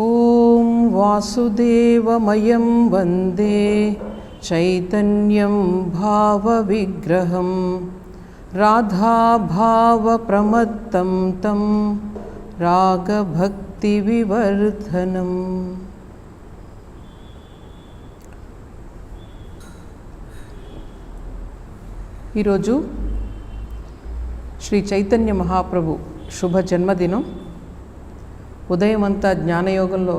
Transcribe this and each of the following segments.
ॐ वासुदेवमयं वन्दे चैतन्यं भावविग्रहं राधाभावप्रमत्तं तं रागभक्तिविवर्धनम् ఈరోజు శ్రీ చైతన్య మహాప్రభు శుభ జన్మదినం ఉదయం అంతా జ్ఞానయోగంలో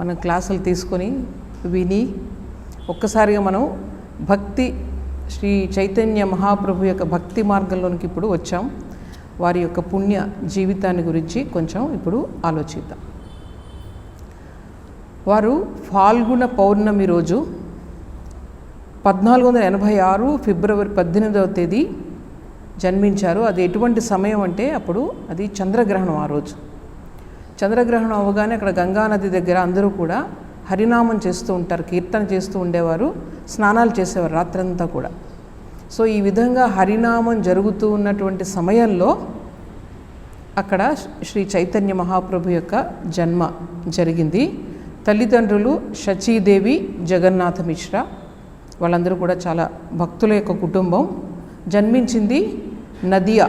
మనం క్లాసులు తీసుకొని విని ఒక్కసారిగా మనం భక్తి శ్రీ చైతన్య మహాప్రభు యొక్క భక్తి మార్గంలోనికి ఇప్పుడు వచ్చాం. వారి యొక్క పుణ్య జీవితాన్ని గురించి కొంచెం ఇప్పుడు ఆలోచిద్దాం. వారు ఫాల్గుణ పౌర్ణమి రోజు పద్నాలుగు వందల ఎనభై ఆరు ఫిబ్రవరి పద్దెనిమిదవ తేదీ జన్మించారు. అది ఎటువంటి సమయం అంటే అప్పుడు అది చంద్రగ్రహణం ఆ రోజు. చంద్రగ్రహణం అవ్వగానే అక్కడ గంగానది దగ్గర అందరూ కూడా హరినామం చేస్తూ ఉంటారు కీర్తన చేస్తూ ఉండేవారు స్నానాలు చేసేవారు రాత్రంతా కూడా. సో ఈ విధంగా హరినామం జరుగుతూ ఉన్నటువంటి సమయంలో అక్కడ శ్రీ చైతన్య మహాప్రభు యొక్క జన్మ జరిగింది. తల్లిదండ్రులు శచీదేవి జగన్నాథ మిశ్రా వాళ్ళందరూ కూడా చాలా భక్తుల యొక్క కుటుంబం. జన్మించింది నదియా.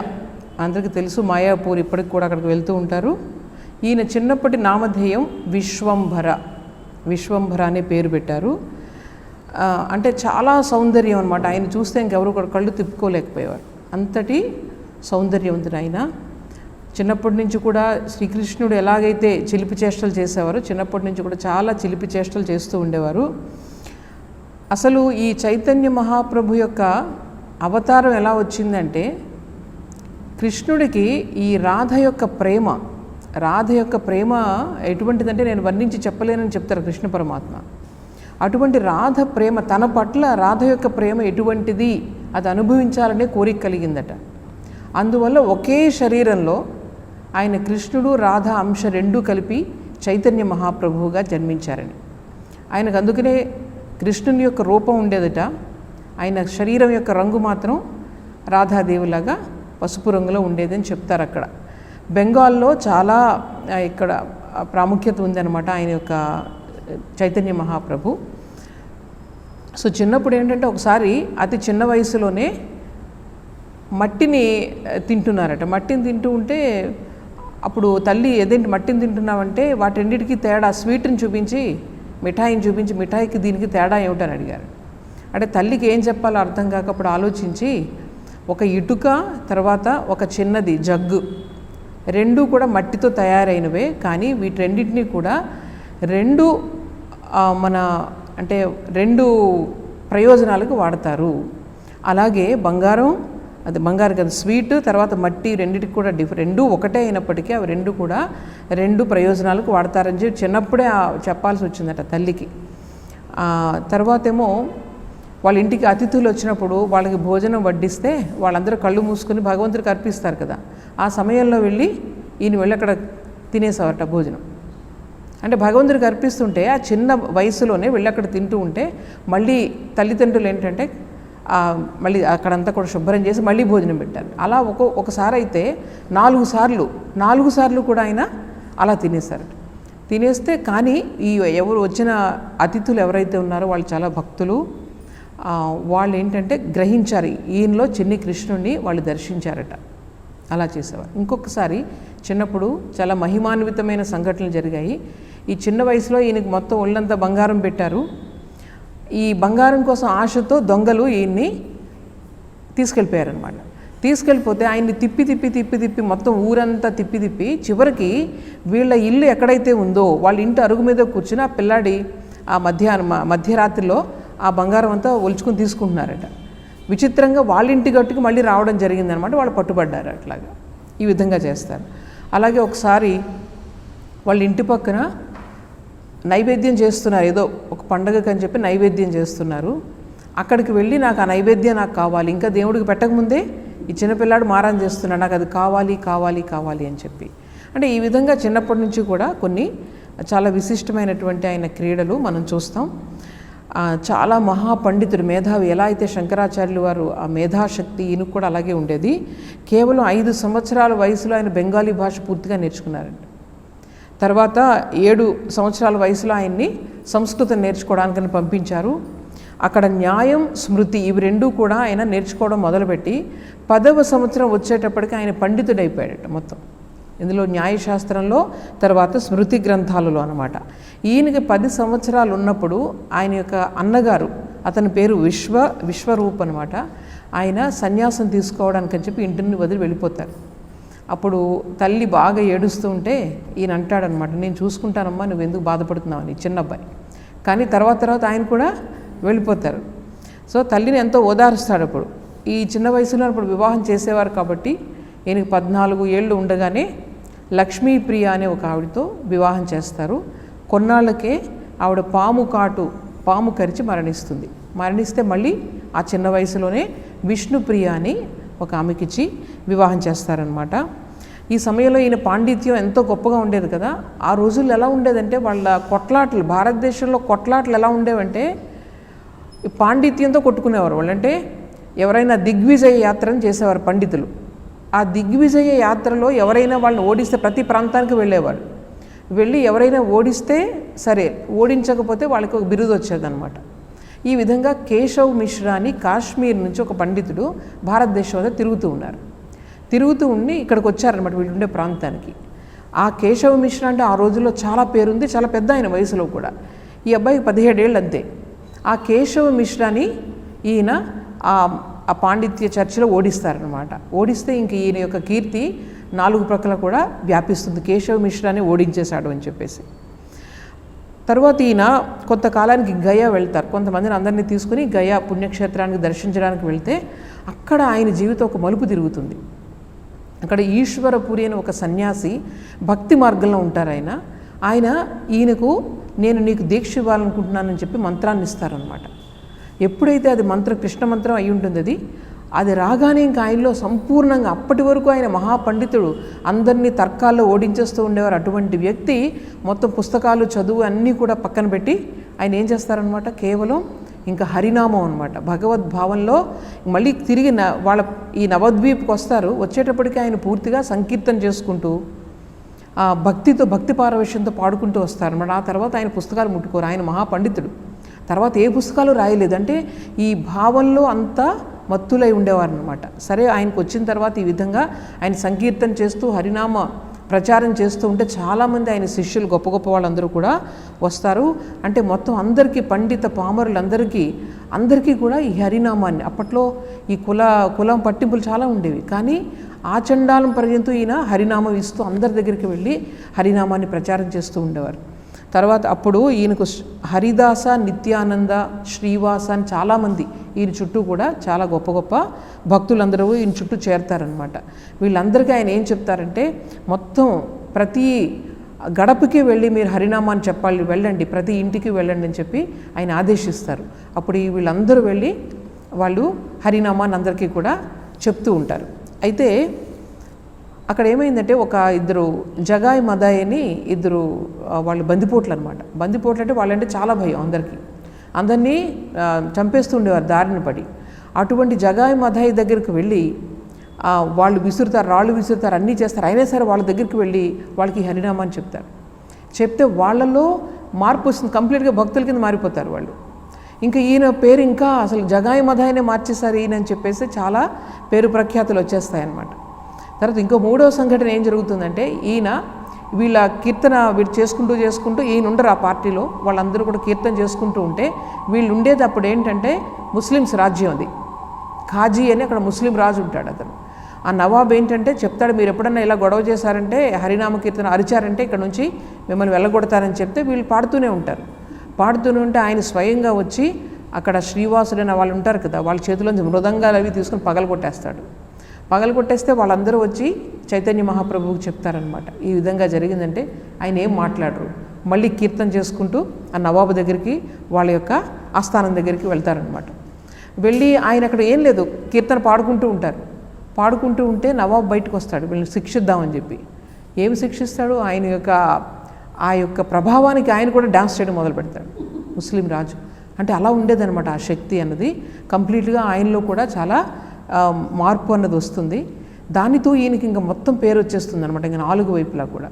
అందరికీ తెలుసు మాయాపూర్ ఇప్పటికి కూడా అక్కడికి వెళ్తూ ఉంటారు. ఈయన చిన్నప్పటి నామధేయం విశ్వంభర. విశ్వంభర అనే పేరు పెట్టారు. అంటే చాలా సౌందర్యం అనమాట ఆయన చూస్తే ఇంకెవరు కూడా కళ్ళు తిప్పుకోలేకపోయేవారు. అంతటి సౌందర్యవంతుడు ఆయన. చిన్నప్పటి నుంచి కూడా శ్రీకృష్ణుడు ఎలాగైతే చిలిపి చేష్టలు చేసేవారో చిన్నప్పటి నుంచి కూడా చాలా చిలిపి చేష్టలు చేస్తూ ఉండేవారు. అసలు ఈ చైతన్య మహాప్రభు యొక్క అవతారం ఎలా వచ్చిందంటే కృష్ణుడికి ఈ రాధ యొక్క ప్రేమ రాధ యొక్క ప్రేమ ఎటువంటిదంటే నేను వర్ణించి చెప్పలేనని చెప్తారు కృష్ణ పరమాత్మ. అటువంటి రాధ ప్రేమ తన పట్ల రాధ యొక్క ప్రేమ ఎటువంటిది? అది అనుభవించాలనే కోరిక కలిగిందట. అందువల్ల ఒకే శరీరంలో ఆయన కృష్ణుడు రాధ అంశ రెండూ కలిపి చైతన్య మహాప్రభువుగా జన్మించారని. ఆయనకు అందుకనే కృష్ణుని యొక్క రూపం ఉండేదట. ఆయన శరీరం యొక్క రంగు మాత్రం రాధాదేవులాగా పసుపు రంగులో ఉండేదని చెప్తారు అక్కడ బెంగాల్లో చాలా ఇక్కడ ప్రాముఖ్యత ఉందన్నమాట ఆయన యొక్క చైతన్య మహాప్రభు. సో చిన్నప్పుడు ఏంటంటే ఒకసారి అతి చిన్న వయసులోనే మట్టిని తింటున్నారట. మట్టిని తింటూ ఉంటే అప్పుడు తల్లి ఏదేంటి మట్టిని తింటున్నావంటే వాటన్నిటికీ తేడా స్వీట్ని చూపించి మిఠాయిని చూపించి మిఠాయికి దీనికి తేడా ఏమిటని అడిగారు. అంటే తల్లికి ఏం చెప్పాలో అర్థం కాక అప్పుడు ఆలోచించి ఒక ఇటుక తర్వాత ఒక చిన్నది జగ్గు రెండు కూడా మట్టితో తయారైనవే కానీ వీటన్నిటినీ కూడా రెండు మన అంటే రెండు ప్రయోజనాలకు వాడతారు. అలాగే బంగారం అది బంగారం కదా స్వీట్ తర్వాత మట్టి రెండిటికి కూడా డిఫ్ రెండు ఒకటే అయినప్పటికీ అవి రెండు కూడా రెండు ప్రయోజనాలకు వాడతారని చెప్పి చిన్నప్పుడే చెప్పాల్సి వచ్చిందట తల్లికి. తర్వాత తర్వాతేమో వాళ్ళ ఇంటికి అతిథులు వచ్చినప్పుడు వాళ్ళకి భోజనం వడ్డిస్తే వాళ్ళందరూ కళ్ళు మూసుకొని భగవంతుడికి అర్పిస్తారు కదా. ఆ సమయంలో వెళ్ళి ఈయన వెళ్ళి అక్కడ తినేసేవారట భోజనం. అంటే భగవంతుడికి అర్పిస్తుంటే ఆ చిన్న వయసులోనే వెళ్ళి అక్కడ తింటూ ఉంటే మళ్ళీ తల్లిదండ్రులు ఏంటంటే మళ్ళీ అక్కడంతా కూడా శుభ్రం చేసి మళ్ళీ భోజనం పెట్టారు. అలా ఒక ఒకసారి అయితే నాలుగు సార్లు నాలుగు సార్లు కూడా ఆయన అలా తినేశారు. తినేస్తే కానీ ఈ ఎవరు వచ్చిన అతిథులు ఎవరైతే ఉన్నారో వాళ్ళు చాలా భక్తులు. వాళ్ళు ఏంటంటే గ్రహించారు ఈయనలో చిన్ని కృష్ణుడిని వాళ్ళు దర్శించారట. అలా చేసేవారు. ఇంకొకసారి చిన్నప్పుడు చాలా మహిమాన్వితమైన సంఘటనలు జరిగాయి. ఈ చిన్న వయసులో ఈయనకి మొత్తం ఒళ్ళంతా బంగారం పెట్టారు. ఈ బంగారం కోసం ఆశతో దొంగలు ఈయన్ని తీసుకెళ్ళిపోయారనమాట తీసుకెళ్ళిపోతే ఆయన్ని తిప్పి తిప్పి తిప్పి తిప్పి మొత్తం ఊరంతా తిప్పి తిప్పి చివరికి వీళ్ళ ఇల్లు ఎక్కడైతే ఉందో వాళ్ళ ఇంటి అరుగు మీద కూర్చుని ఆ పిల్లాడి ఆ మధ్యాహ్నం మధ్యరాత్రిలో ఆ బంగారం అంతా ఒలుచుకుని తీసుకుంటున్నారట. విచిత్రంగా వాళ్ళ ఇంటి గట్టుకు మళ్ళీ రావడం జరిగిందనమాట. వాళ్ళు పట్టుబడ్డారు అట్లాగా. ఈ విధంగా చేస్తారు. అలాగే ఒకసారి వాళ్ళ ఇంటి పక్కన నైవేద్యం చేస్తున్నారు. ఏదో ఒక పండగకి అని చెప్పి నైవేద్యం చేస్తున్నారు. అక్కడికి వెళ్ళి నాకు ఆ నైవేద్యం నాకు కావాలి. ఇంకా దేవుడికి పెట్టకముందే ఈ చిన్నపిల్లాడు మారం చేస్తున్నాడు. నాకు అది కావాలి కావాలి కావాలి అని చెప్పి. అంటే ఈ విధంగా చిన్నప్పటి నుంచి కూడా కొన్ని చాలా విశిష్టమైనటువంటి ఆయన క్రీడలు మనం చూస్తాం. చాలా మహాపండితుడు మేధావి ఎలా అయితే శంకరాచార్యులు వారు ఆ మేధాశక్తి ఈయన కూడా అలాగే ఉండేది. కేవలం ఐదు సంవత్సరాల వయసులో ఆయన బెంగాలీ భాష పూర్తిగా నేర్చుకున్నారండి తర్వాత ఏడు సంవత్సరాల వయసులో ఆయన్ని సంస్కృతం నేర్చుకోవడానికని పంపించారు. అక్కడ న్యాయం స్మృతి ఇవి రెండూ కూడా ఆయన నేర్చుకోవడం మొదలుపెట్టి పదవ సంవత్సరం వచ్చేటప్పటికి ఆయన పండితుడైపోయాడట మొత్తం. ఇందులో న్యాయశాస్త్రంలో తర్వాత స్మృతి గ్రంథాలలో అనమాట ఈయనకి పది సంవత్సరాలు ఉన్నప్పుడు ఆయన యొక్క అన్నగారు అతని పేరు విశ్వ విశ్వరూప్ అనమాట ఆయన సన్యాసం తీసుకోవడానికి అని చెప్పి ఇంటిని వదిలి వెళ్ళిపోతారు. అప్పుడు తల్లి బాగా ఏడుస్తూ ఉంటే ఈయన అంటాడనమాట నేను చూసుకుంటానమ్మా నువ్వు ఎందుకు బాధపడుతున్నావు? అని చిన్న అబ్బాయి. కానీ తర్వాత తర్వాత ఆయన కూడా వెళ్ళిపోతారు. సో తల్లిని ఎంతో ఓదారుస్తాడు అప్పుడు. ఈ చిన్న వయసులో అప్పుడు వివాహం చేసేవారు కాబట్టి ఈయనకి పద్నాలుగు ఏళ్ళు ఉండగానే లక్ష్మీప్రియ అనే ఒక ఆవిడతో వివాహం చేస్తారు. కొన్నాళ్ళకే ఆవిడ పాము కాటు పాము కరిచి మరణిస్తుంది. మరణిస్తే మళ్ళీ ఆ చిన్న వయసులోనే విష్ణుప్రియ అని ఒక ఆమెకిచ్చి వివాహం చేస్తారనమాట ఈ సమయంలో ఈయన పాండిత్యం ఎంతో గొప్పగా ఉండేది కదా. ఆ రోజుల్లో ఎలా ఉండేదంటే వాళ్ళ కొట్లాటలు భారతదేశంలో కొట్లాటలు ఎలా ఉండేవంటే పాండిత్యంతో కొట్టుకునేవారు. వాళ్ళంటే ఎవరైనా దిగ్విజయ యాత్రను చేసేవారు పండితులు. ఆ దిగ్విజయ యాత్రలో ఎవరైనా వాళ్ళని ఓడిస్తే ప్రతి ప్రాంతానికి వెళ్ళేవారు వెళ్ళి ఎవరైనా ఓడిస్తే సరే ఓడించకపోతే వాళ్ళకి ఒక బిరుదు వచ్చేదనమాట ఈ విధంగా కేశవ్ మిశ్రా అని కాశ్మీర్ నుంచి ఒక పండితుడు భారతదేశంలో తిరుగుతూ ఉన్నారు. తిరుగుతూ ఉండి ఇక్కడికి వచ్చారనమాట వీళ్ళుండే ప్రాంతానికి. ఆ కేశవ మిశ్రా అంటే ఆ రోజుల్లో చాలా పేరుంది చాలా పెద్ద ఆయన వయసులో కూడా. ఈ అబ్బాయికి పదిహేడేళ్ళు అంతే ఆ కేశవ మిశ్రాని ఈయన ఆ పాండిత్య చర్చలో ఓడిస్తారనమాట ఓడిస్తే ఇంక ఈయన యొక్క కీర్తి నాలుగు ప్రక్కల కూడా వ్యాపిస్తుంది. కేశవ మిశ్రాని ఓడించేశాడు అని చెప్పేసి. తర్వాత ఈయన కొంతకాలానికి గయా వెళ్తారు. కొంతమందిని అందరినీ తీసుకుని గయా పుణ్యక్షేత్రానికి దర్శించడానికి వెళ్తే అక్కడ ఆయన జీవితం ఒక మలుపు తిరుగుతుంది. అక్కడ ఈశ్వరపురి అని ఒక సన్యాసి భక్తి మార్గంలో ఉంటారు ఆయన. ఆయన ఈయనకు నేను నీకు దీక్ష ఇవ్వాలనుకుంటున్నానని చెప్పి మంత్రాన్ని ఇస్తారనమాట ఎప్పుడైతే అది మంత్రం కృష్ణ మంత్రం అయి ఉంటుంది అది అది రాగానే ఇంకా ఆయనలో సంపూర్ణంగా అప్పటి వరకు ఆయన మహాపండితుడు అందరినీ తర్కాల్లో ఓడించేస్తూ ఉండేవారు. అటువంటి వ్యక్తి మొత్తం పుస్తకాలు చదువు అన్నీ కూడా పక్కన పెట్టి ఆయన ఏం చేస్తారనమాట కేవలం ఇంకా హరినామం అనమాట భగవద్భావంలో మళ్ళీ తిరిగి న వాళ్ళ ఈ నవద్వీప్కి వస్తారు. వచ్చేటప్పటికి ఆయన పూర్తిగా సంకీర్తన చేసుకుంటూ ఆ భక్తితో భక్తి పారవశ్యంతో పాడుకుంటూ వస్తారన్నమాట. ఆ తర్వాత ఆయన పుస్తకాలు ముట్టుకోరు. ఆయన మహాపండితుడు. తర్వాత ఏ పుస్తకాలు రాయలేదు. అంటే ఈ భావంలో అంతా మత్తులై ఉండేవారు అనమాట సరే ఆయనకు వచ్చిన తర్వాత ఈ విధంగా ఆయన సంకీర్తన చేస్తూ హరినామ ప్రచారం చేస్తూ ఉంటే చాలామంది ఆయన శిష్యులు గొప్ప గొప్ప వాళ్ళందరూ కూడా వస్తారు. అంటే మొత్తం అందరికీ పండిత పామరులందరికీ అందరికీ కూడా ఈ హరినామాన్ని అప్పట్లో ఈ కుల కులం పట్టింపులు చాలా ఉండేవి. కానీ ఆచండాలం పర్యంతం ఈయన హరినామం ఇస్తూ అందరి దగ్గరికి వెళ్ళి హరినామాన్ని ప్రచారం చేస్తూ ఉండేవారు. తర్వాత అప్పుడు ఈయనకు హరిదాస నిత్యానంద శ్రీవాస అని చాలామంది ఈయన చుట్టూ కూడా చాలా గొప్ప గొప్ప భక్తులందరూ ఈయన చుట్టూ చేరతారనమాట వీళ్ళందరికీ ఆయన ఏం చెప్తారంటే మొత్తం ప్రతి గడపకి వెళ్ళి మీరు హరినామాన్ని చెప్పాలి వెళ్ళండి ప్రతి ఇంటికి వెళ్ళండి అని చెప్పి ఆయన ఆదేశిస్తారు. అప్పుడు ఈ వీళ్ళందరూ వెళ్ళి వాళ్ళు హరినామాన్ని అందరికీ కూడా చెప్తూ ఉంటారు. అయితే అక్కడ ఏమైందంటే ఒక ఇద్దరు జగాయ్ మదాయిని అని ఇద్దరు వాళ్ళు బందిపోట్లు అనమాట బందిపోట్లు అంటే వాళ్ళంటే చాలా భయం అందరికీ. అందరినీ చంపేస్తుండేవారు దారిని పడి. అటువంటి జగాయ్ మదాయి దగ్గరికి వెళ్ళి వాళ్ళు విసురుతారు రాళ్ళు విసురుతారు అన్నీ చేస్తారు. అయినా సరే వాళ్ళ దగ్గరికి వెళ్ళి వాళ్ళకి హరినామాని చెప్తారు. చెప్తే వాళ్ళలో మార్పు వస్తుంది. కంప్లీట్గా భక్తుల కింద మారిపోతారు వాళ్ళు. ఇంకా ఈయన పేరు ఇంకా అసలు జగాయి మదాయనే మార్చేశారు ఈయన అని చెప్పేసి చాలా పేరు ప్రఖ్యాతులు వచ్చేస్తాయన్నమాట. తర్వాత ఇంకో మూడవ సంఘటన ఏం జరుగుతుందంటే ఈయన వీళ్ళ కీర్తన వీళ్ళు చేసుకుంటూ చేసుకుంటూ ఈయన ఉండరు ఆ పార్టీలో వాళ్ళందరూ కూడా కీర్తన చేసుకుంటూ ఉంటే వీళ్ళు ఉండేది అప్పుడు ఏంటంటే ముస్లిమ్స్ రాజ్యం అది. ఖాజీ అని అక్కడ ముస్లిం రాజు ఉంటాడు అతను. ఆ నవాబ్ ఏంటంటే చెప్తాడు మీరు ఎప్పుడన్నా ఇలా గొడవ చేశారంటే హరినామ కీర్తన అరిచారంటే ఇక్కడ నుంచి మిమ్మల్ని వెళ్ళగొడతారని చెప్తే వీళ్ళు పాడుతూనే ఉంటారు. పాడుతూనే ఉంటే ఆయన స్వయంగా వచ్చి అక్కడ శ్రీవాసుడు అనే వాళ్ళు ఉంటారు కదా వాళ్ళ చేతిలోంచి మృదంగాలు అవి తీసుకుని పగలగొట్టేస్తాడు. పగలగొట్టేస్తే వాళ్ళందరూ వచ్చి చైతన్య మహాప్రభువుకి చెప్తారనమాట ఈ విధంగా జరిగిందంటే ఆయన ఏం మాట్లాడరు. మళ్ళీ కీర్తన చేసుకుంటూ ఆ నవాబు దగ్గరికి వాళ్ళ యొక్క ఆస్థానం దగ్గరికి వెళ్తారనమాట వెళ్ళి ఆయన అక్కడ ఏం లేదు కీర్తన పాడుకుంటూ ఉంటారు. పాడుకుంటూ ఉంటే నవాబు బయటకు వస్తాడు వీళ్ళని శిక్షిద్దామని చెప్పి. ఏమి శిక్షిస్తాడు? ఆయన యొక్క ఆ యొక్క ప్రభావానికి ఆయన కూడా డాన్స్ చేయడం మొదలు పెడతాడు. ముస్లిం రాజు. అంటే అలా ఉండేదనమాట ఆ శక్తి అన్నది. కంప్లీట్గా ఆయనలో కూడా చాలా మార్పు అన్నది వస్తుంది. దానితో ఈయనకి ఇంకా మొత్తం పేరు వచ్చేస్తుంది అనమాట ఇంకా నాలుగు వైపులా కూడా.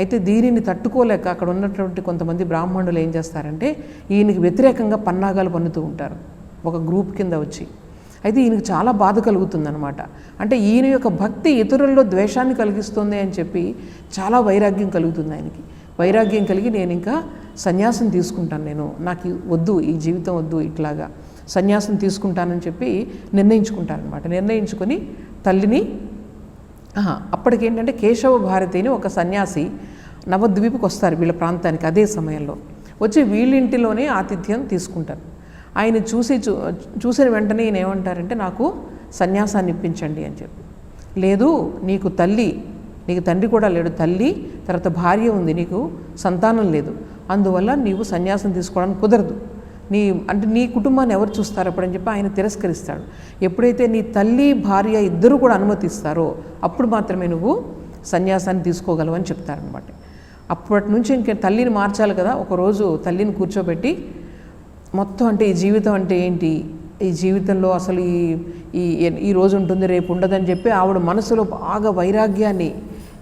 అయితే దీనిని తట్టుకోలేక అక్కడ ఉన్నటువంటి కొంతమంది బ్రాహ్మణులు ఏం చేస్తారంటే ఈయనకి వ్యతిరేకంగా పన్నాగాలు పన్నుతూ ఉంటారు ఒక గ్రూప్ కింద వచ్చి. అయితే ఈయనకు చాలా బాధ కలుగుతుందనమాట అంటే ఈయన యొక్క భక్తి ఇతరుల్లో ద్వేషాన్ని కలిగిస్తుంది అని చెప్పి చాలా వైరాగ్యం కలుగుతుంది ఆయనకి. వైరాగ్యం కలిగి నేను ఇంకా సన్యాసం తీసుకుంటాను నేను నాకు వద్దు ఈ జీవితం వద్దు ఇట్లాగా. సన్యాసం తీసుకుంటానని చెప్పి నిర్ణయించుకుంటారనమాట నిర్ణయించుకొని తల్లిని అప్పటికేంటంటే కేశవ భారతిని ఒక సన్యాసి నవద్వీపుకి వస్తారు వీళ్ళ ప్రాంతానికి అదే సమయంలో. వచ్చి వీళ్ళింటిలోనే ఆతిథ్యం తీసుకుంటారు. ఆయన చూసి చూ చూసిన వెంటనే ఈయన ఏమంటారంటే నాకు సన్యాసాన్ని ఇప్పించండి అని చెప్పి. లేదు నీకు తల్లి నీకు తండ్రి కూడా లేడు. తల్లి తర్వాత భార్య ఉంది. నీకు సంతానం లేదు. అందువల్ల నీవు సన్యాసం తీసుకోవడానికి కుదరదు. నీ అంటే నీ కుటుంబాన్ని ఎవరు చూస్తారు అప్పుడని చెప్పి ఆయన తిరస్కరిస్తాడు. ఎప్పుడైతే నీ తల్లి భార్య ఇద్దరు కూడా అనుమతిస్తారో అప్పుడు మాత్రమే నువ్వు సన్యాసాన్ని తీసుకోగలవు అని చెప్తారనమాట అప్పటి నుంచి ఇంక తల్లిని మార్చాలి కదా ఒకరోజు తల్లిని కూర్చోబెట్టి మొత్తం అంటే ఈ జీవితం అంటే ఏంటి? ఈ జీవితంలో అసలు ఈ ఈ ఈ రోజు ఉంటుంది రేపు ఉండదని చెప్పి ఆవిడ మనసులో బాగా వైరాగ్యాన్ని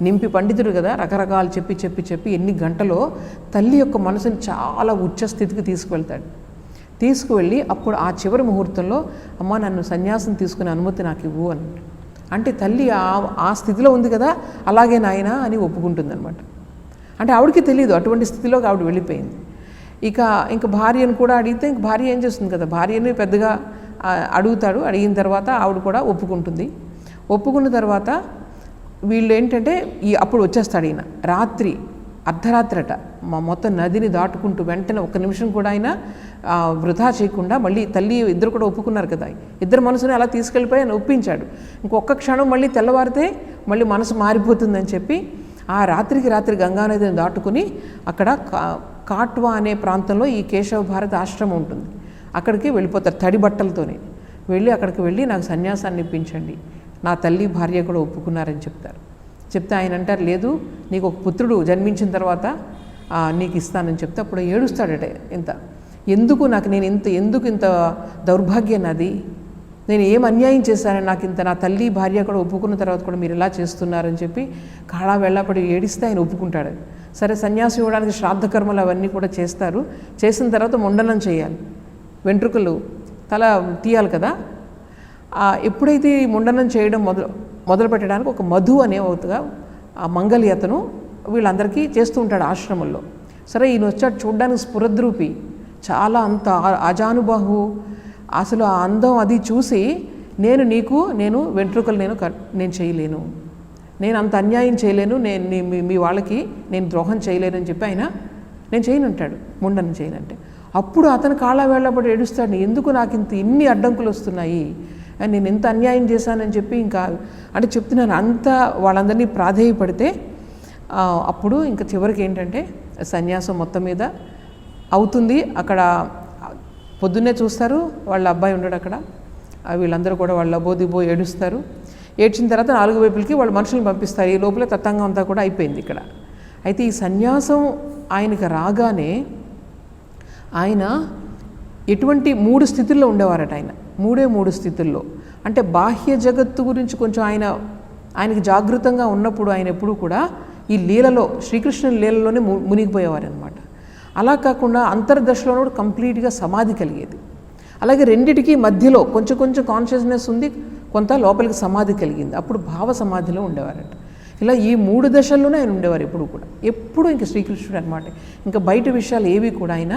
నింపి పండితుడు కదా రకరకాలు చెప్పి చెప్పి చెప్పి ఎన్ని గంటలో తల్లి యొక్క మనసుని చాలా ఉచ్చ స్థితికి తీసుకువెళ్తాడు. తీసుకువెళ్ళి అప్పుడు ఆ చివరి ముహూర్తంలో అమ్మ నన్ను సన్యాసం తీసుకునే అనుమతి నాకు ఇవ్వు అని అంటే తల్లి ఆ ఆ స్థితిలో ఉంది కదా అలాగే నాయన అని ఒప్పుకుంటుందన్నమాట. అంటే ఆవిడకి తెలియదు అటువంటి స్థితిలోకి ఆవిడ వెళ్ళిపోయింది. ఇక ఇంక భార్యను కూడా అడిగితే ఇంక భార్య ఏం చేస్తుంది కదా భార్యని పెద్దగా అడుగుతాడు. అడిగిన తర్వాత ఆవిడ కూడా ఒప్పుకుంటుంది. ఒప్పుకున్న తర్వాత వీళ్ళు ఏంటంటే ఈ అప్పుడు వచ్చేస్తాడు ఈయన. రాత్రి అర్ధరాత్రట. మా మొత్తం నదిని దాటుకుంటూ వెంటనే ఒక్క నిమిషం కూడా ఆయన వృధా చేయకుండా మళ్ళీ తల్లి ఇద్దరు కూడా ఒప్పుకున్నారు కదా. ఇద్దరు మనసుని అలా తీసుకెళ్ళిపోయి ఆయన ఒప్పించాడు. ఇంకొక క్షణం మళ్ళీ తెల్లవారితే మళ్ళీ మనసు మారిపోతుందని చెప్పి ఆ రాత్రికి రాత్రి గంగానదిని దాటుకుని అక్కడ కా- కాట్వా అనే ప్రాంతంలో ఈ కేశవ భారత ఆశ్రమం ఉంటుంది. అక్కడికి వెళ్ళిపోతారు తడి బట్టలతోనే. వెళ్ళి అక్కడికి వెళ్ళి నాకు సన్యాసాన్ని ఇప్పించండి. నా తల్లి భార్య కూడా ఒప్పుకున్నారని చెప్తారు. చెప్తే ఆయన అంటారు లేదు నీకు ఒక పుత్రుడు జన్మించిన తర్వాత నీకు ఇస్తానని చెప్తే అప్పుడు ఏడుస్తాడట ఇంత. ఎందుకు నాకు నేను ఇంత ఎందుకు ఇంత దౌర్భాగ్యం నాది? నేను ఏం అన్యాయం చేశానని నాకు ఇంత నా తల్లి భార్య కూడా ఒప్పుకున్న తర్వాత కూడా మీరు ఇలా చేస్తున్నారని చెప్పి కాళా వెళ్ళపడి ఏడిస్తే ఆయన ఒప్పుకుంటాడు. సరే సన్యాసం ఇవ్వడానికి శ్రాద్ధకర్మలు అవన్నీ కూడా చేస్తారు. చేసిన తర్వాత ముండనం చేయాలి. వెంట్రుకలు తల తీయాలి కదా. ఎప్పుడైతే ఈ ముండనం చేయడం మొదలు మొదలుపెట్టడానికి ఒక మధు అనే ఒకగా ఆ మంగలి అతను వీళ్ళందరికీ చేస్తూ ఉంటాడు ఆశ్రమంలో. సరే ఈయన వచ్చాడు చూడ్డానికి స్ఫురద్రూపి. చాలా అంత అజానుబాహు అసలు ఆ అందం అది చూసి నేను నీకు నేను వెంట్రుకలు నేను కట్- నేను చేయలేను. నేను అంత అన్యాయం చేయలేను. నేను మీ- మీ వాళ్ళకి నేను ద్రోహం చేయలేను అని చెప్పి ఆయన నేను చేయనుంటాడు ముండను చేయనంటే అప్పుడు అతను కాళ్ళ వేళ్ళపడి ఏడుస్తాడు. ఎందుకు నాకు ఇంత ఇన్ని అడ్డంకులు వస్తున్నాయి? నేను ఎంత అన్యాయం చేశానని చెప్పి ఇంకా అంటే చెప్తున్నాను. అంత వాళ్ళందరినీ ప్రాధేయపడితే అప్పుడు ఇంకా చివరికి ఏంటంటే సన్యాసం మొత్తం మీద అవుతుంది. అక్కడ పొద్దున్నే చూస్తారు వాళ్ళ అబ్బాయి ఉండడు అక్కడ. వీళ్ళందరూ కూడా వాళ్ళ బోదిబో ఏడుస్తారు. ఏడ్చిన తర్వాత నాలుగు వైపులకి వాళ్ళు మనుషులను పంపిస్తారు. ఈ లోపల తత్తంగం అంతా కూడా అయిపోయింది ఇక్కడ. అయితే ఈ సన్యాసం ఆయనకి రాగానే ఆయన ఎటువంటి మూడు స్థితుల్లో ఉండేవారట ఆయన. మూడే మూడు స్థితుల్లో. అంటే బాహ్య జగత్తు గురించి కొంచెం ఆయన ఆయనకి జాగృతంగా ఉన్నప్పుడు ఆయన ఎప్పుడూ కూడా ఈ లీలలో శ్రీకృష్ణుని లీలలోనే ము మునిగిపోయేవారనమాట అలా కాకుండా అంతర్దశలో కూడా కంప్లీట్గా సమాధి కలిగేది. అలాగే రెండిటికి మధ్యలో కొంచెం కొంచెం కాన్షియస్నెస్ ఉంది కొంత లోపలికి సమాధి కలిగింది. అప్పుడు భావ సమాధిలో ఉండేవారట. ఇలా ఈ మూడు దశల్లోనే ఆయన ఉండేవారు ఎప్పుడు కూడా. ఎప్పుడు ఇంక శ్రీకృష్ణుడు అనమాట ఇంకా బయట విషయాలు ఏవి కూడా ఆయన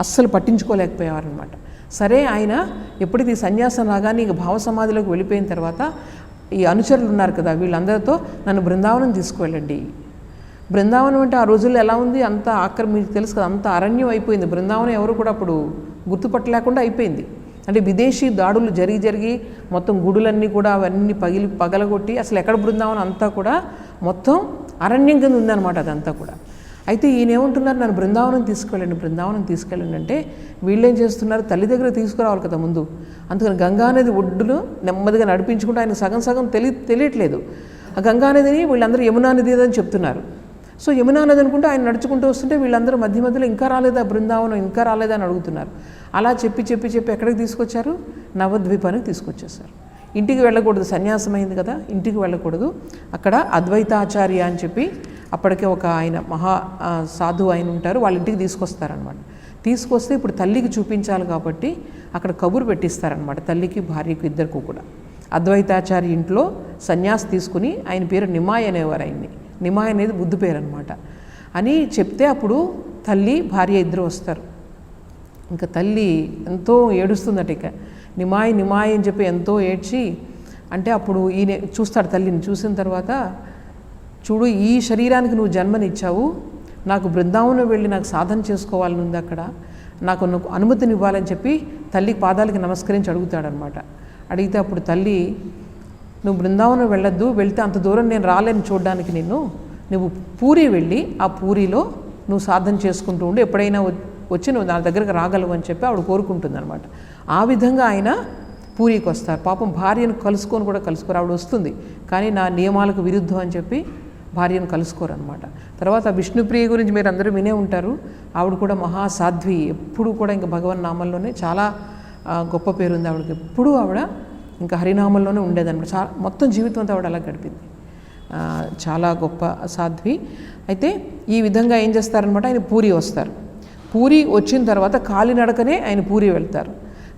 అస్సలు పట్టించుకోలేకపోయేవారనమాట సరే ఆయన ఎప్పుడైతే ఈ సన్యాసం రాగానే ఇక భావ సమాధిలోకి వెళ్ళిపోయిన తర్వాత ఈ అనుచరులు ఉన్నారు కదా వీళ్ళందరితో నన్ను బృందావనం తీసుకువెళ్ళండి. బృందావనం అంటే ఆ రోజుల్లో ఎలా ఉంది? అంత ఆక్ర మీకు తెలుసు కదా అంత అరణ్యం అయిపోయింది. బృందావనం ఎవరు కూడా అప్పుడు గుర్తుపట్టలేకుండా అయిపోయింది. అంటే విదేశీ దాడులు జరిగి జరిగి మొత్తం గుడులన్నీ కూడా అవన్నీ పగిలి పగలగొట్టి అసలు ఎక్కడ బృందావనం అంతా కూడా మొత్తం అరణ్యం కింద ఉందన్నమాట అదంతా కూడా. అయితే ఈయన ఏమంటున్నారు? నన్ను బృందావనం తీసుకెళ్ళండి బృందావనం తీసుకెళ్ళండి అంటే వీళ్ళేం చేస్తున్నారు? తల్లి దగ్గర తీసుకురావాలి కదా ముందు. అందుకని గంగా అనేది ఒడ్డును నెమ్మదిగా నడిపించుకుంటూ ఆయన సగం సగం తెలి తెలియట్లేదు. ఆ గంగా నదిని వీళ్ళందరూ యమునా నది అని చెప్తున్నారు. సో యమునా నది అనుకుంటే ఆయన నడుచుకుంటూ వస్తుంటే వీళ్ళందరూ మధ్య మధ్యలో ఇంకా రాలేదా బృందావనం ఇంకా రాలేదా అని అడుగుతున్నారు. అలా చెప్పి చెప్పి చెప్పి ఎక్కడికి తీసుకొచ్చారు? నవద్వీపానికి తీసుకొచ్చేసారు ఇంటికి వెళ్ళకూడదు సన్యాసం అయింది కదా ఇంటికి వెళ్ళకూడదు. అక్కడ అద్వైతాచార్య అని చెప్పి అప్పటికే ఒక ఆయన మహా సాధు సాధువు ఆయన ఉంటారు వాళ్ళ ఇంటికి తీసుకొస్తారనమాట తీసుకొస్తే ఇప్పుడు తల్లికి చూపించాలి కాబట్టి అక్కడ కబురు పెట్టిస్తారనమాట తల్లికి భార్యకు ఇద్దరికి కూడా. అద్వైతాచారి ఇంట్లో సన్యాసి తీసుకుని ఆయన పేరు నిమాయ్ అనేవారు ఆయన్ని. నిమాయ్ అనేది బుద్ధు పేరు అనమాట అని చెప్తే అప్పుడు తల్లి భార్య ఇద్దరు వస్తారు. ఇంకా తల్లి ఎంతో ఏడుస్తుందట ఇక. నిమాయ్ నిమాయ్ అని చెప్పి ఎంతో ఏడ్చి అంటే అప్పుడు ఈయన చూస్తాడు తల్లిని చూసిన తర్వాత చూడు ఈ శరీరానికి నువ్వు జన్మనిచ్చావు. నాకు బృందావనం వెళ్ళి నాకు సాధన చేసుకోవాలని ఉంది అక్కడ. నాకు నువ్వు అనుమతిని ఇవ్వాలని చెప్పి తల్లి పాదాలకి నమస్కరించి అడుగుతాడనమాట. అడిగితే అప్పుడు తల్లి నువ్వు బృందావనం వెళ్ళొద్దు వెళ్తే అంత దూరం నేను రాలేను చూడడానికి నిన్ను. నువ్వు పూరి వెళ్ళి ఆ పూరిలో నువ్వు సాధన చేసుకుంటూ ఉండి. ఎప్పుడైనా వచ్చి నువ్వు నా దగ్గరకు రాగలవు అని చెప్పి ఆవిడ కోరుకుంటుందనమాట. ఆ విధంగా ఆయన పూరికి వస్తారు. పాపం భార్యను కలుసుకొని కూడా కలుసుకోరు. ఆవిడ వస్తుంది. కానీ నా నియమాలకు విరుద్ధం అని చెప్పి భార్యను కలుసుకోరనమాట తర్వాత విష్ణుప్రియ గురించి మీరు అందరూ వినే ఉంటారు. ఆవిడ కూడా మహాసాధ్వి. ఎప్పుడు కూడా ఇంకా భగవన్ నామంలోనే చాలా గొప్ప పేరు ఉంది ఆవిడకి. ఎప్పుడూ ఆవిడ ఇంకా హరినామంలోనే ఉండేదన్నమాట. చాలా మొత్తం జీవితం అంతా ఆవిడ అలా గడిపింది. చాలా గొప్ప సాధ్వి. అయితే ఈ విధంగా ఏం చేస్తారనమాట ఆయన పూరి వస్తారు. పూరి వచ్చిన తర్వాత కాలినడకనే ఆయన పూరి వెళ్తారు.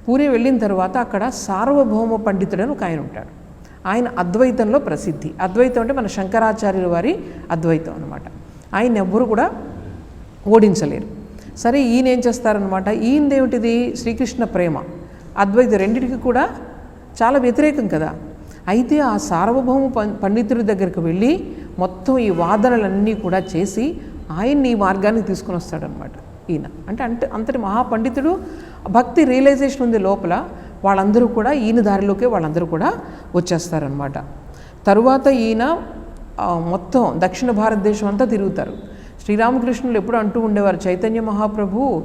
పూరి వెళ్ళిన తర్వాత అక్కడ సార్వభౌమ పండితుడని ఒక ఆయన ఉంటాడు. ఆయన అద్వైతంలో ప్రసిద్ధి. అద్వైతం అంటే మన శంకరాచార్యుల వారి అద్వైతం అనమాట ఆయన ఎవ్వరు కూడా ఓడించలేరు. సరే ఈయన ఏం చేస్తారనమాట ఈయనదేమిటిది శ్రీకృష్ణ ప్రేమ. అద్వైతం రెండింటికి కూడా చాలా వ్యతిరేకం కదా. అయితే ఆ సార్వభౌమ పండితుడి దగ్గరికి వెళ్ళి మొత్తం ఈ వాదనలన్నీ కూడా చేసి ఆయన్ని ఈ మార్గానికి తీసుకుని వస్తాడనమాట ఈయన. అంటే అంటే అంతటి మహాపండితుడు భక్తి రియలైజేషన్ ఉంది లోపల. వాళ్ళందరూ కూడా ఈయన దారిలోకే వాళ్ళందరూ కూడా వచ్చేస్తారనమాట తరువాత ఈయన మొత్తం దక్షిణ భారతదేశం అంతా తిరుగుతారు. శ్రీరామకృష్ణులు ఎప్పుడు అంటూ ఉండేవారు చైతన్య మహాప్రభు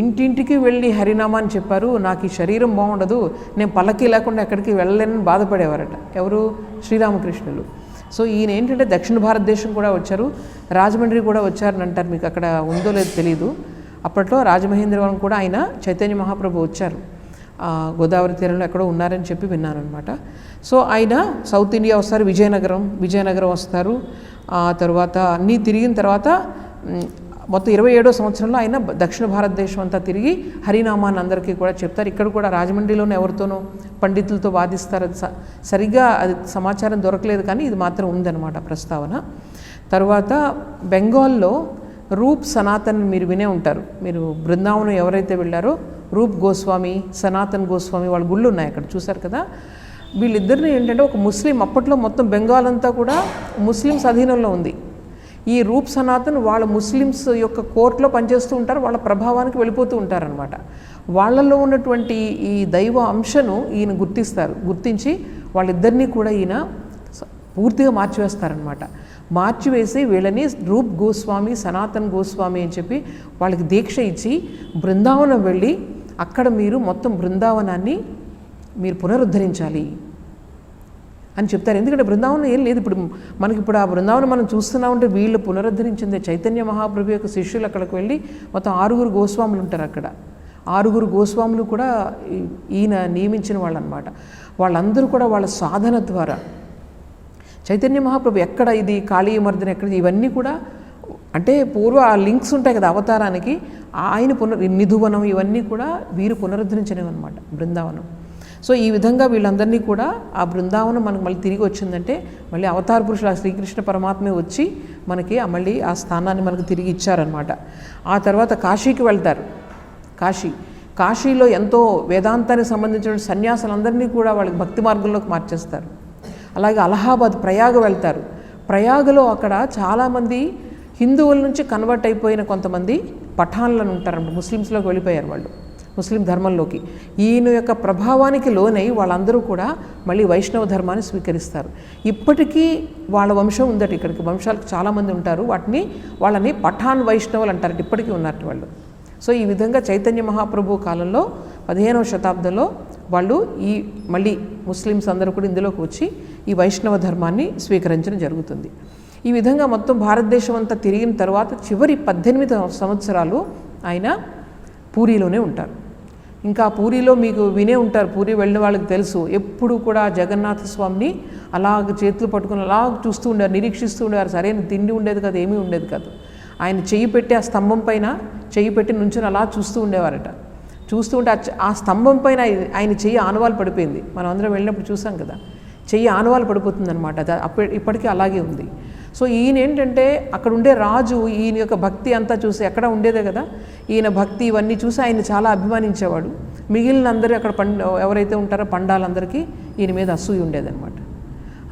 ఇంటింటికి వెళ్ళి హరినామాన్ని చెప్పారు. నాకు ఈ శరీరం బాగుండదు. నేను పల్లకి లేకుండా ఎక్కడికి వెళ్ళలేనని బాధపడేవారట. ఎవరు? శ్రీరామకృష్ణులు. సో ఈయన ఏంటంటే దక్షిణ భారతదేశం కూడా వచ్చారు. రాజమండ్రి కూడా వచ్చారని అంటారు మీకు అక్కడ ఉందో లేదో తెలియదు అప్పట్లో రాజమహేంద్రవరం కూడా ఆయన చైతన్య మహాప్రభు వచ్చారు. గోదావరి తీరంలో ఎక్కడో ఉన్నారని చెప్పి విన్నాను అనమాట సో ఆయన సౌత్ ఇండియా వస్తారు విజయనగరం విజయనగరం వస్తారు. ఆ తర్వాత అన్నీ తిరిగిన తర్వాత మొత్తం ఇరవై ఏడో సంవత్సరంలో ఆయన దక్షిణ భారతదేశం అంతా తిరిగి హరినామాన్ని అందరికీ కూడా చెప్తారు. ఇక్కడ కూడా రాజమండ్రిలోనే ఎవరితోనో పండితులతో వాదిస్తారు. అది స- సరిగ్గా అది సమాచారం దొరకలేదు కానీ ఇది మాత్రం ఉందన్నమాట ప్రస్తావన. తర్వాత బెంగాల్లో రూప్ సనాతన్ మీరు వినే ఉంటారు. మీరు బృందావనం ఎవరైతే వెళ్ళారో రూప్ గోస్వామి సనాతన్ గోస్వామి వాళ్ళ గుళ్ళు ఉన్నాయి అక్కడ. చూశారు కదా? వీళ్ళిద్దరిని ఏంటంటే ఒక ముస్లిం అప్పట్లో మొత్తం బెంగాల్ అంతా కూడా ముస్లిమ్స్ అధీనంలో ఉంది. ఈ రూప్ సనాతన్ వాళ్ళ ముస్లిమ్స్ యొక్క కోర్టులో పనిచేస్తూ ఉంటారు వాళ్ళ ప్రభావానికి వెళ్ళిపోతూ ఉంటారనమాట వాళ్ళల్లో ఉన్నటువంటి ఈ దైవ అంశను ఈయన గుర్తిస్తారు. గుర్తించి వాళ్ళిద్దరినీ కూడా ఈయన పూర్తిగా మార్చివేస్తారనమాట మార్చివేసి వీళ్ళని రూప్ గోస్వామి సనాతన్ గోస్వామి అని చెప్పి వాళ్ళకి దీక్ష ఇచ్చి బృందావనం వెళ్ళి అక్కడ మీరు మొత్తం బృందావనాన్ని మీరు పునరుద్ధరించాలి అని చెప్తారు. ఎందుకంటే బృందావనం ఏం లేదు. ఇప్పుడు మనకి ఇప్పుడు ఆ బృందావనం మనం చూస్తున్నా ఉంటే వీళ్ళు పునరుద్ధరించింది. చైతన్య మహాప్రభు యొక్క శిష్యులు అక్కడికి వెళ్ళి మొత్తం ఆరుగురు గోస్వాములు ఉంటారు అక్కడ. ఆరుగురు గోస్వాములు కూడా ఈయన నియమించిన వాళ్ళు అనమాట వాళ్ళందరూ కూడా వాళ్ళ సాధన ద్వారా. చైతన్య మహాప్రభు ఎక్కడ ఇది కాళీయమర్దన ఎక్కడ ఇవన్నీ కూడా అంటే పూర్వ ఆ లింక్స్ ఉంటాయి కదా అవతారానికి ఆయన పునర్ నిధువనం ఇవన్నీ కూడా వీరు పునరుద్ధరించినవన్నమాట బృందావనం. సో ఈ విధంగా వీళ్ళందరినీ కూడా ఆ బృందావనం మనకు మళ్ళీ తిరిగి వచ్చిందంటే మళ్ళీ అవతార పురుషులు ఆ శ్రీకృష్ణ పరమాత్మే వచ్చి మనకి ఆ మళ్ళీ ఆ స్థానాన్ని మనకు తిరిగి ఇచ్చారనమాట. ఆ తర్వాత కాశీకి వెళ్తారు. కాశీ. కాశీలో ఎంతో వేదాంతానికి సంబంధించిన సన్యాసులందరినీ కూడా వాళ్ళకి భక్తి మార్గంలోకి మార్చేస్తారు. అలాగే అలహాబాద్ ప్రయాగ వెళ్తారు. ప్రయాగలో అక్కడ చాలామంది హిందువుల నుంచి కన్వర్ట్ అయిపోయిన కొంతమంది పఠాన్లను ఉంటారన్నమాట ముస్లిమ్స్లోకి వెళ్ళిపోయారు వాళ్ళు. ముస్లిం ధర్మంలోకి. ఈయన యొక్క ప్రభావానికి లోనై వాళ్ళందరూ కూడా మళ్ళీ వైష్ణవ ధర్మాన్ని స్వీకరిస్తారు. ఇప్పటికీ వాళ్ళ వంశం ఉందట ఇక్కడికి. వంశాలకు చాలామంది ఉంటారు. వాటిని వాళ్ళని పఠాన్ వైష్ణవులు అంటారు ఇప్పటికీ ఉన్నట్టు వాళ్ళు. సో ఈ విధంగా చైతన్య మహాప్రభు కాలంలో పదిహేనవ శతాబ్దంలో వాళ్ళు ఈ మళ్ళీ ముస్లిమ్స్ అందరూ కూడా ఇందులోకి వచ్చి ఈ వైష్ణవ ధర్మాన్ని స్వీకరించడం జరుగుతుంది. ఈ విధంగా మొత్తం భారతదేశం అంతా తిరిగిన తర్వాత చివరి పద్దెనిమిది సంవత్సరాలు ఆయన పూరిలోనే ఉంటారు. ఇంకా పూరిలో మీకు వినే ఉంటారు. పూరి వెళ్ళిన వాళ్ళకి తెలుసు. ఎప్పుడు కూడా జగన్నాథ స్వామిని అలాగ చేతులు పట్టుకుని అలా చూస్తూ ఉండారు నిరీక్షిస్తూ ఉండేవారు. సరైన తిండి ఉండేది కాదు ఏమీ ఉండేది కాదు. ఆయన చెయ్యి పెట్టి ఆ స్తంభం పైన చెయ్యి పెట్టి నుంచుని అలా చూస్తూ ఉండేవారట. చూస్తూ ఉంటే ఆ స్తంభం పైన ఆయన- చెయ్యి ఆనవాలు పడిపోయింది. మనం అందరం వెళ్ళినప్పుడు చూసాం కదా. చెయ్యి ఆనవాలు పడిపోతుంది అనమాట అది అప్పటి ఇప్పటికీ అలాగే ఉంది. సో ఈయన ఏంటంటే అక్కడ ఉండే రాజు ఈయన యొక్క భక్తి అంతా చూసి ఎక్కడ ఉండేదే కదా? ఈయన భక్తి ఇవన్నీ చూసి ఆయన చాలా అభిమానించేవాడు. మిగిలిన అందరూ అక్కడ పండ ఎవరైతే ఉంటారో పండాలందరికీ ఈయన మీద అసూయ ఉండేదన్నమాట.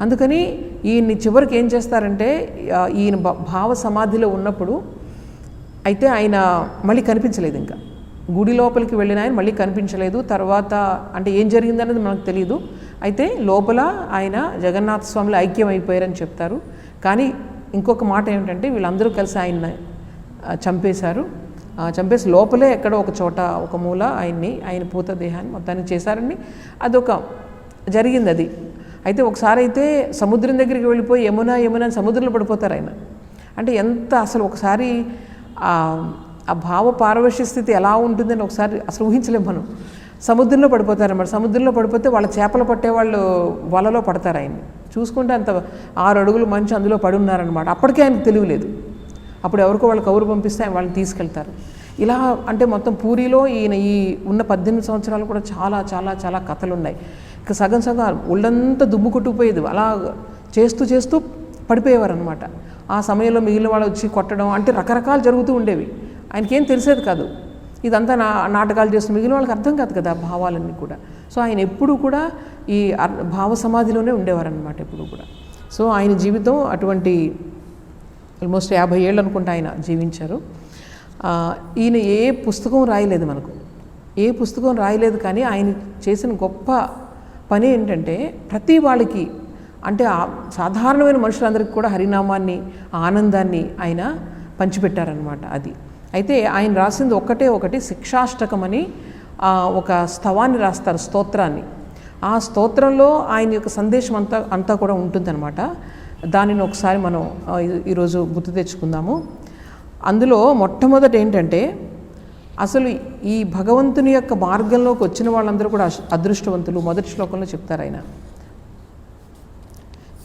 అందుకని ఈయన్ని చివరికి ఏం చేస్తారంటే ఈయన భావ సమాధిలో ఉన్నప్పుడు అయితే ఆయన మళ్ళీ కనిపించలేదు ఇంకా. గుడి లోపలికి వెళ్ళిన ఆయన మళ్ళీ కనిపించలేదు. తర్వాత అంటే ఏం జరిగిందనేది మనకు తెలియదు అయితే లోపల ఆయన జగన్నాథ స్వామిలో ఐక్యం అయిపోయారని చెప్తారు. కానీ ఇంకొక మాట ఏమిటంటే వీళ్ళందరూ కలిసి ఆయన చంపేశారు. చంపేసి లోపలే ఎక్కడో ఒక చోట ఒక మూల ఆయన్ని ఆయన పూత దేహాన్ని మొత్తాన్ని చేశారని అదొక జరిగింది అది. అయితే ఒకసారి అయితే సముద్రం దగ్గరికి వెళ్ళిపోయి యమునా యమునా సముద్రంలో పడిపోతారు ఆయన. అంటే ఎంత అసలు ఒకసారి ఆ భావ పారవశ్య స్థితి ఎలా ఉంటుందని ఒకసారి అసలు ఊహించలేము మనం. సముద్రంలో పడిపోతారన్నమాట. సముద్రంలో పడిపోతే వాళ్ళ చేపలు పట్టే వాళ్ళు వలలో పడతారు ఆయన్ని. చూసుకుంటే అంత ఆరు అడుగులు మంచి అందులో పడి ఉన్నారనమాట అప్పటికే ఆయనకు తెలియలేదు అప్పుడు ఎవరికో వాళ్ళు కౌరు పంపిస్తే ఆయన వాళ్ళని తీసుకెళ్తారు. ఇలా అంటే మొత్తం పూరిలో ఈయన ఈ ఉన్న పద్దెనిమిది సంవత్సరాలు కూడా చాలా చాలా చాలా కథలు ఉన్నాయి ఇక సగం సగం ఒళ్ళంతా దుమ్ము కొట్టుకుపోయేది. అలా చేస్తూ చేస్తూ పడిపోయేవారు అనమాట ఆ సమయంలో మిగిలిన వాళ్ళు వచ్చి కొట్టడం అంటే రకరకాలు జరుగుతూ ఉండేవి. ఆయనకేం తెలిసేది కాదు. ఇదంతా నా నాటకాలు చేస్తూ మిగిలిన వాళ్ళకి అర్థం కాదు కదా భావాలన్నీ కూడా. సో ఆయన ఎప్పుడు కూడా ఈ భావ సమాధిలోనే ఉండేవారనమాట ఎప్పుడు కూడా. సో ఆయన జీవితం అటువంటి ఆల్మోస్ట్ యాభై ఏళ్ళు అనుకుంటా ఆయన జీవించారు. ఈయన ఏ పుస్తకం రాయలేదు మనకు. ఏ పుస్తకం రాయలేదు కానీ ఆయన చేసిన గొప్ప పని ఏంటంటే ప్రతి వాళ్ళకి అంటే సాధారణమైన మనుషులందరికీ కూడా హరినామాన్ని ఆనందాన్ని ఆయన పంచిపెట్టారనమాట అది. అయితే ఆయన రాసింది ఒక్కటే ఒకటి శిక్షాష్టకం అని ఒక స్తవాన్ని రాస్తారు స్తోత్రాన్ని. ఆ స్తోత్రంలో ఆయన యొక్క సందేశం అంతా అంతా కూడా ఉంటుందన్నమాట. దానిని ఒకసారి మనం ఈరోజు గుర్తు తెచ్చుకుందాము. అందులో మొట్టమొదట ఏంటంటే అసలు ఈ భగవంతుని యొక్క మార్గంలోకి వచ్చిన వాళ్ళందరూ కూడా అదృష్టవంతులు మొదటి శ్లోకంలో చెప్తారు ఆయన.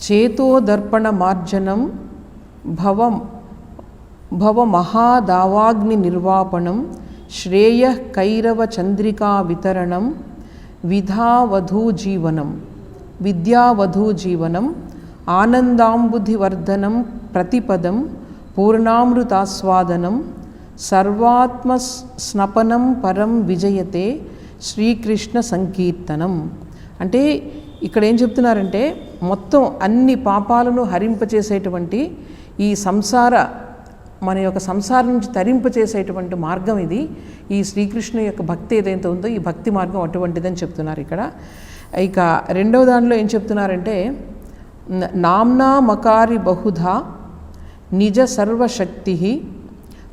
చేతో దర్పణ మార్జనం భవం భవ మహాదావాగ్ని నిర్వాపణం శ్రేయ కైరవ చంద్రికా వితరణం విధావధూ జీవనం విద్యావధూ జీవనం ఆనందాంబుధివర్ధనం ప్రతిపదం పూర్ణామృతాస్వాదనం సర్వాత్మ స్నపనం పరం విజయతే శ్రీకృష్ణ సంకీర్తనం. అంటే ఇక్కడ ఏం చెప్తున్నారంటే మొత్తం అన్ని పాపాలను హరింపచేసేటువంటి ఈ సంసార మన యొక్క సంసారం నుంచి తరింపచేసేటువంటి మార్గం ఇది. ఈ శ్రీకృష్ణు యొక్క భక్తి ఏదైతే ఉందో ఈ భక్తి మార్గం అటువంటిదని చెప్తున్నారు ఇక్కడ. ఇక రెండవ దానిలో ఏం చెప్తున్నారంటే నామ్నా మకారి బహుధా నిజ సర్వశక్తి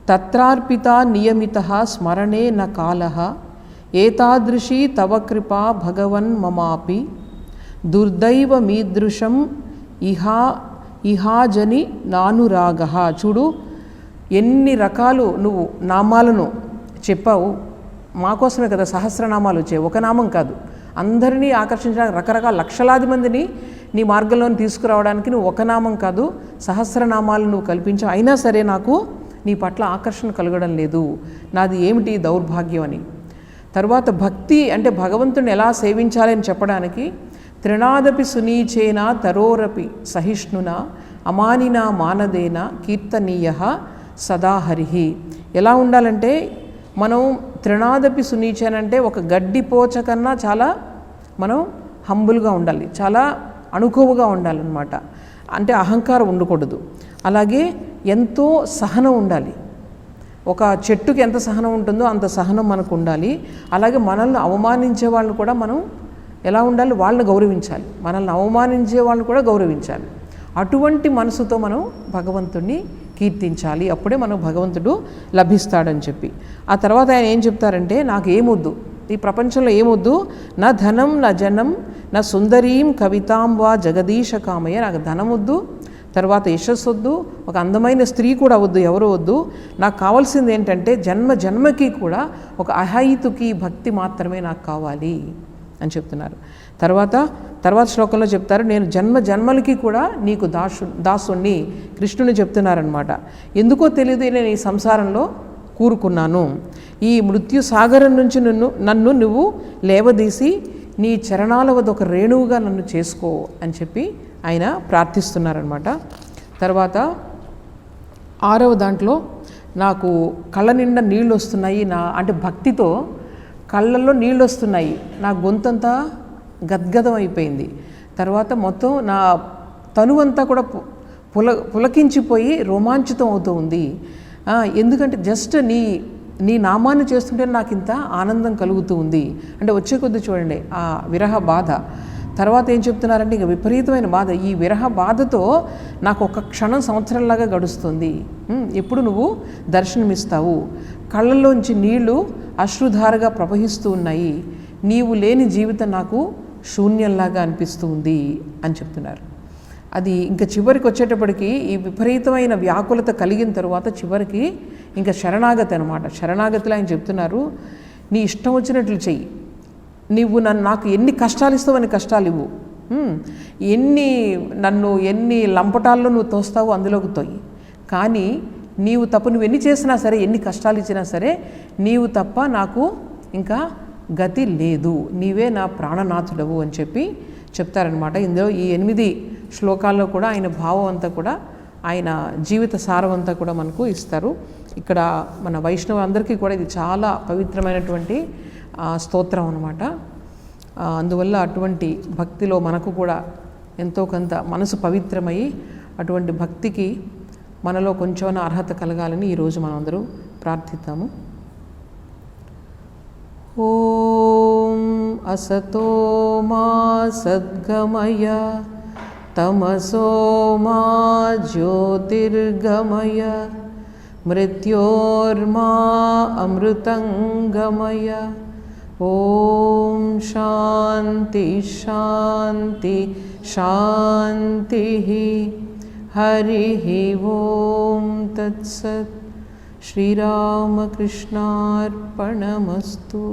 తత్రార్పిత నియమిత స్మరణే న కాల ఏతాదృశీ తవ కృపా భగవన్ మమాపి దుర్దైవ మీదృశం ఇహా ఇహాజని నానురాగ. చూడు ఎన్ని రకాలు నువ్వు నామాలను చెప్పావు? మా కోసమే కదా సహస్రనామాలు వచ్చాయి. ఒక నామం కాదు. అందరినీ ఆకర్షించడానికి రకరకాల లక్షలాది మందిని నీ మార్గంలోని తీసుకురావడానికి నువ్వు ఒక నామం కాదు. సహస్రనామాలు నువ్వు కల్పించావు అయినా సరే నాకు నీ పట్ల ఆకర్షణ కలగడం లేదు. నాది ఏమిటి దౌర్భాగ్యం అని. తర్వాత భక్తి అంటే భగవంతుని ఎలా సేవించాలి అని చెప్పడానికి త్రినాదపి సునీచేన తరోరపి సహిష్ణున అమానినా మానదేన కీర్తనీయ సదాహరిహి ఎలా ఉండాలంటే మనం త్రినాదపి సునీచేన అంటే ఒక గడ్డి పోచ కన్నా చాలా మనం హంబుల్గా ఉండాలి. చాలా అణుకువగా ఉండాలన్నమాట. అంటే అహంకారం ఉండకూడదు. అలాగే ఎంతో సహనం ఉండాలి. ఒక చెట్టుకి ఎంత సహనం ఉంటుందో అంత సహనం మనకు ఉండాలి. అలాగే మనల్ని అవమానించే వాళ్ళని కూడా మనం ఎలా ఉండాలి? వాళ్ళని గౌరవించాలి. మనల్ని అవమానించే వాళ్ళని కూడా గౌరవించాలి. అటువంటి మనసుతో మనం భగవంతుణ్ణి కీర్తించాలి అప్పుడే మనం భగవంతుడు లభిస్తాడని చెప్పి. ఆ తర్వాత ఆయన ఏం చెప్తారంటే నాకు ఏమొద్దు ఈ ప్రపంచంలో ఏమొద్దు నా ధనం నా జనం నా సుందరీం కవితాం వా జగదీశ కామయ్య నాకు ధనం వద్దు తర్వాత యశస్సు వద్దు ఒక అందమైన స్త్రీ కూడా వద్దు ఎవరు వద్దు నాకు కావాల్సింది ఏంటంటే జన్మ జన్మకి కూడా ఒక అహైతుకి భక్తి మాత్రమే నాకు కావాలి. అని చెప్తున్నారు. తర్వాత తర్వాత శ్లోకంలో చెప్తారు నేను జన్మ జన్మలకి కూడా నీకు దాసు దాసుణ్ణి కృష్ణుని చెప్తున్నారనమాట ఎందుకో తెలియదు నేను ఈ సంసారంలో కూరుకున్నాను. ఈ మృత్యు సాగరం నుంచి నన్ను నన్ను నువ్వు లేవదీసి నీ చరణాల వద్ద ఒక రేణువుగా నన్ను చేసుకో అని చెప్పి ఆయన ప్రార్థిస్తున్నారనమాట తర్వాత ఆరవ దాంట్లో నాకు కళ్ళ నిండా నీళ్ళు వస్తున్నాయి నా అంటే భక్తితో కళ్ళల్లో నీళ్ళు వస్తున్నాయి నా గొంతంతా గద్గదం అయిపోయింది తర్వాత మొత్తం నా తనువంతా కూడా పుల పులకించిపోయి రోమాంచితం అవుతూ ఉంది. ఎందుకంటే జస్ట్ నీ నీ నామాన్ని చేస్తుంటే నాకు ఇంత ఆనందం కలుగుతూ ఉంది. అంటే వచ్చే కొద్ది చూడండి ఆ విరహ బాధ. తర్వాత ఏం చెప్తున్నారంటే ఇక విపరీతమైన బాధ. ఈ విరహ బాధతో నాకు ఒక క్షణం సంవత్సరంలాగా గడుస్తుంది. ఎప్పుడు నువ్వు దర్శనమిస్తావు? కళ్ళల్లోంచి నీళ్ళు అశ్రుధారగా ప్రవహిస్తూ ఉన్నాయి. నీవు లేని జీవితం నాకు శూన్యంలాగా అనిపిస్తూ ఉంది అని చెప్తున్నారు. అది ఇంకా చివరికి వచ్చేటప్పటికి ఈ విపరీతమైన వ్యాకులత కలిగిన తరువాత చివరికి ఇంకా శరణాగతి అనమాట శరణాగతిలో ఆయన చెప్తున్నారు నీ ఇష్టం వచ్చినట్లు చెయ్యి. నీవు నన్ను నాకు ఎన్ని కష్టాలు ఇస్తావు అని కష్టాలు ఇవ్వు. ఎన్ని నన్ను ఎన్ని లంపటాల్లో నువ్వు తోస్తావో అందులోకి తోయి. కానీ నీవు తప్ప నువ్వు ఎన్ని చేసినా సరే ఎన్ని కష్టాలు ఇచ్చినా సరే నీవు తప్ప నాకు ఇంకా గతి లేదు. నీవే నా ప్రాణనాథుడవు అని చెప్పి చెప్తారనమాట ఇందులో ఈ ఎనిమిది శ్లోకాల్లో కూడా ఆయన భావం అంతా కూడా ఆయన జీవిత సారం అంతా కూడా మనకు ఇస్తారు. ఇక్కడ మన వైష్ణవ అందరికీ కూడా ఇది చాలా పవిత్రమైనటువంటి స్తోత్రం అనమాట అందువల్ల అటువంటి భక్తిలో మనకు కూడా ఎంతో కొంత మనసు పవిత్రమై అటువంటి భక్తికి మనలో కొంచెం అర్హత కలగాలని ఈరోజు మనందరూ ప్రార్థిద్దాము. ఓం అసతో మా సద్గమయ తమసో మా జ్యోతిర్గమయ మృత్యోర్మా అమృతంగమయ. ॐ शान्ति शान्ति शान्तिः हरिः ॐ तत्सत् श्रीरामकृष्णार्पणमस्तु